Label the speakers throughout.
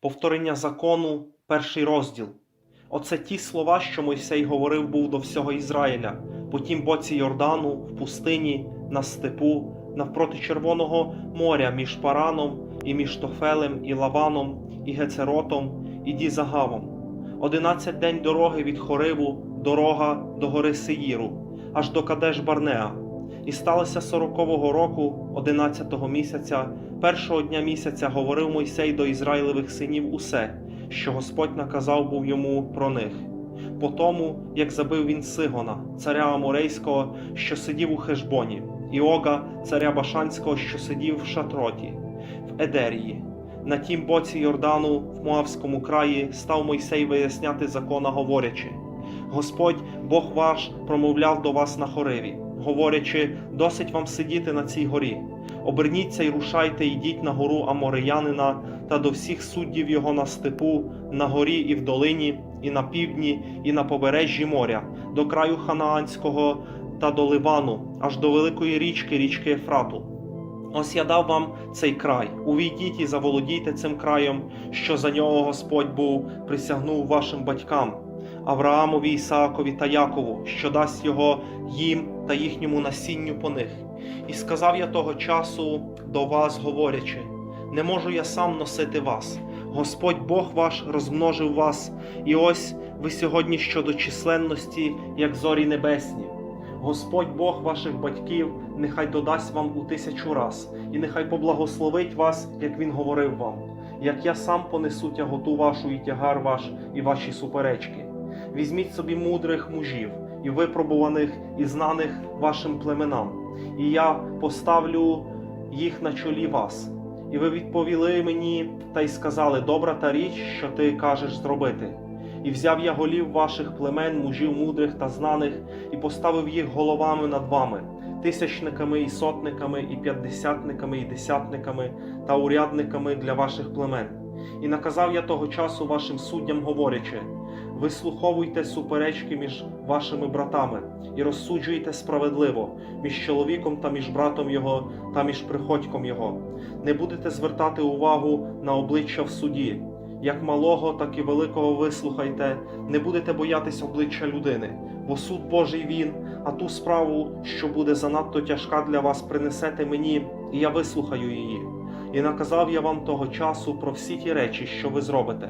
Speaker 1: Повторення закону, перший розділ. Оце ті слова, що Мойсей говорив був до всього Ізраїля, по тім боці Йордану, в пустині, на степу, навпроти Червоного моря між Параном, і між Тофелем, і Лаваном, і Гецеротом, і Дізагавом. Одинадцять день дороги від Хориву, дорога до гори Сеїру, аж до Кадеш Барнеа. І сталося сорокового року, одинадцятого місяця, першого дня місяця говорив Мойсей до Ізраїлевих синів усе, що Господь наказав був йому про них. По тому, як забив він Сигона, царя Аморейського, що сидів у Хешбоні, Ога, царя Башанського, що сидів в Шатроті, в Едерії. На тім боці Йордану, в Моавському краї, став Мойсей виясняти закона, говорячи: Господь, Бог ваш, промовляв до вас на хориві, говорячи, досить вам сидіти на цій горі. Оберніться й рушайте, йдіть на гору Амореянина та до всіх суддів його на степу, на горі і в долині, і на півдні, і на побережжі моря, до краю Ханаанського та до Ливану, аж до великої річки, річки Ефрату. Ось я дав вам цей край. Увійдіть і заволодійте цим краєм, що за нього Господь був присягнув вашим батькам, Авраамові, Ісаакові та Якову, що дасть його їм та їхньому насінню по них. І сказав я того часу до вас, говорячи: не можу я сам носити вас. Господь Бог ваш розмножив вас, і ось ви сьогодні щодо численності, як зорі небесні. Господь Бог ваших батьків нехай додасть вам у тисячу раз, і нехай поблагословить вас, як Він говорив вам, як я сам понесу тяготу вашу і тягар ваш, і ваші суперечки. Візьміть собі мудрих мужів і випробуваних, і знаних вашим племенам, і я поставлю їх на чолі вас. І ви відповіли мені та й сказали: Добра та річ, що ти кажеш зробити. І взяв я голів ваших племен, мужів мудрих та знаних, і поставив їх головами над вами, тисячниками і сотниками, і п'ятдесятниками, і десятниками та урядниками для ваших племен. І наказав я того часу вашим суддям, говорячи: вислуховуйте суперечки між вашими братами і розсуджуйте справедливо між чоловіком та між братом його та між приходьком його. Не будете звертати увагу на обличчя в суді. Як малого, так і великого вислухайте, не будете боятись обличчя людини, бо суд Божий він, а ту справу, що буде занадто тяжка для вас, принесете мені, і я вислухаю її. І наказав я вам того часу про всі ті речі, що ви зробите.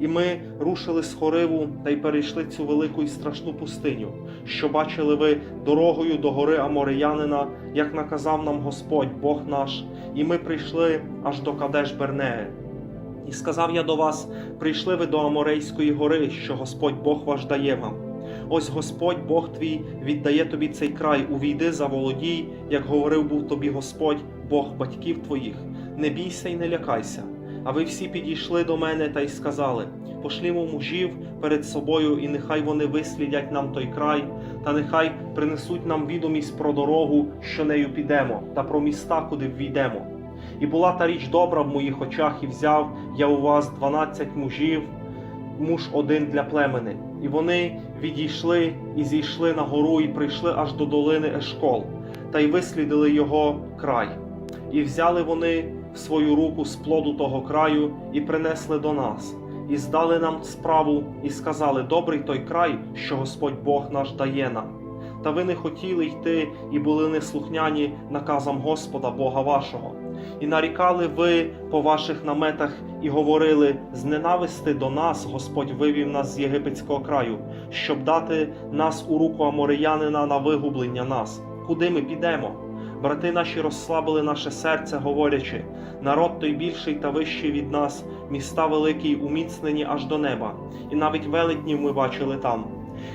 Speaker 1: І ми рушили з Хориву та й перейшли цю велику і страшну пустиню, що бачили ви дорогою до гори Амореянина, як наказав нам Господь, Бог наш, і ми прийшли аж до Кадеш Бернеє. І сказав я до вас: прийшли ви до Аморейської гори, що Господь Бог ваш дає вам. Ось Господь Бог твій віддає тобі цей край, увійди, заволодій, як говорив був тобі Господь, Бог батьків твоїх. Не бійся й не лякайся. А ви всі підійшли до мене та й сказали: пошлімо мужів перед собою, і нехай вони вислідять нам той край, та нехай принесуть нам відомість про дорогу, що нею підемо, та про міста, куди ввійдемо. І була та річ добра в моїх очах, і взяв я у вас дванадцять мужів, муж один для племени. І вони відійшли і зійшли на гору, і прийшли аж до долини Ешкол, та й вислідили його край. І взяли вони в свою руку з плоду того краю і принесли до нас, і здали нам справу, і сказали: Добрий той край, що Господь Бог наш дає нам. Та ви не хотіли йти і були неслухняні наказам Господа Бога вашого. І нарікали ви по ваших наметах і говорили: з ненависти до нас Господь вивів нас з єгипетського краю, щоб дати нас у руку амореянина на вигублення нас. Куди ми підемо? Брати наші розслабили наше серце, говорячи: народ той більший та вищий від нас, міста великі уміцнені аж до неба, і навіть велетнів ми бачили там.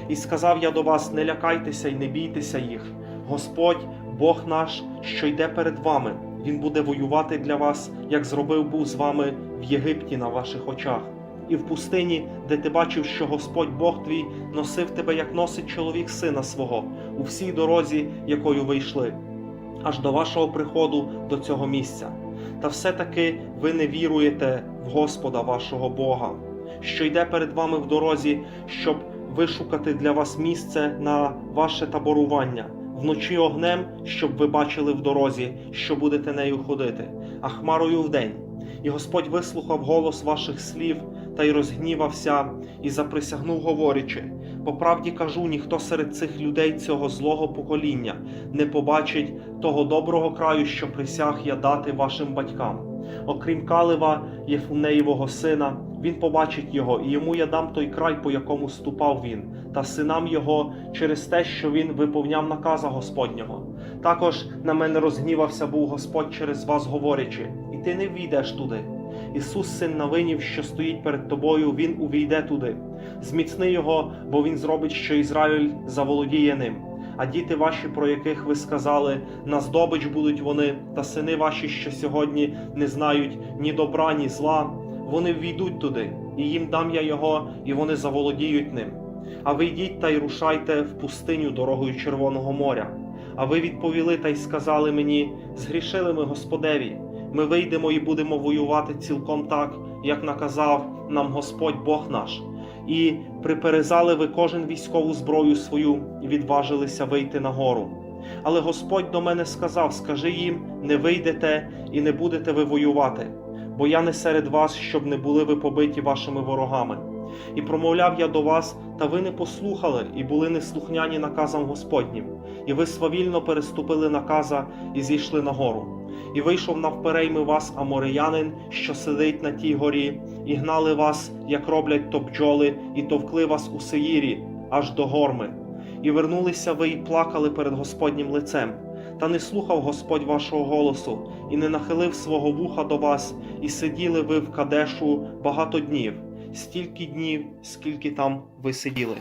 Speaker 1: І сказав я до вас: не лякайтеся й не бійтеся їх. Господь, Бог наш, що йде перед вами, Він буде воювати для вас, як зробив був з вами в Єгипті на ваших очах. І в пустині, де ти бачив, що Господь Бог твій носив тебе, як носить чоловік сина свого, у всій дорозі, якою ви йшли, аж до вашого приходу до цього місця. Та все-таки ви не віруєте в Господа вашого Бога, що йде перед вами в дорозі, щоб вишукати для вас місце на ваше таборування, вночі огнем, щоб ви бачили в дорозі, що будете нею ходити, а хмарою вдень. І Господь вислухав голос ваших слів та й розгнівався, і заприсягнув, говорячи: по правді кажу, ніхто серед цих людей цього злого покоління не побачить того доброго краю, що присяг я дати вашим батькам. Окрім Калива, Єфунеєвого сина, він побачить його, і йому я дам той край, по якому ступав він, та синам його через те, що він виповняв наказа Господнього. Також на мене розгнівався був Господь через вас, говорячи, і ти не війдеш туди. Ісус, син Навинів, що стоїть перед тобою, він увійде туди. Зміцни його, бо він зробить, що Ізраїль заволодіє ним. А діти ваші, про яких ви сказали, на здобич будуть вони, та сини ваші, що сьогодні не знають ні добра, ні зла, вони ввійдуть туди, і їм дам я його, і вони заволодіють ним. А ви йдіть та й рушайте в пустиню дорогою Червоного моря. А ви відповіли та й сказали мені: згрішили ми Господеві. Ми вийдемо і будемо воювати цілком так, як наказав нам Господь Бог наш. І приперезали ви кожен військову зброю свою і відважилися вийти на гору. Але Господь до мене сказав: Скажи їм, не вийдете і не будете ви воювати, бо я не серед вас, щоб не були ви побиті вашими ворогами. І промовляв я до вас, та ви не послухали і були неслухняні наказам Господнім, і ви свавільно переступили наказа і зійшли на гору. І вийшов навперейми вас амореянин, що сидить на тій горі, і гнали вас, як роблять то бджоли, і товкли вас у Сеїрі, аж до горми. І вернулися ви і плакали перед Господнім лицем. Та не слухав Господь вашого голосу, і не нахилив свого вуха до вас, і сиділи ви в Кадешу багато днів, стільки днів, скільки там ви сиділи.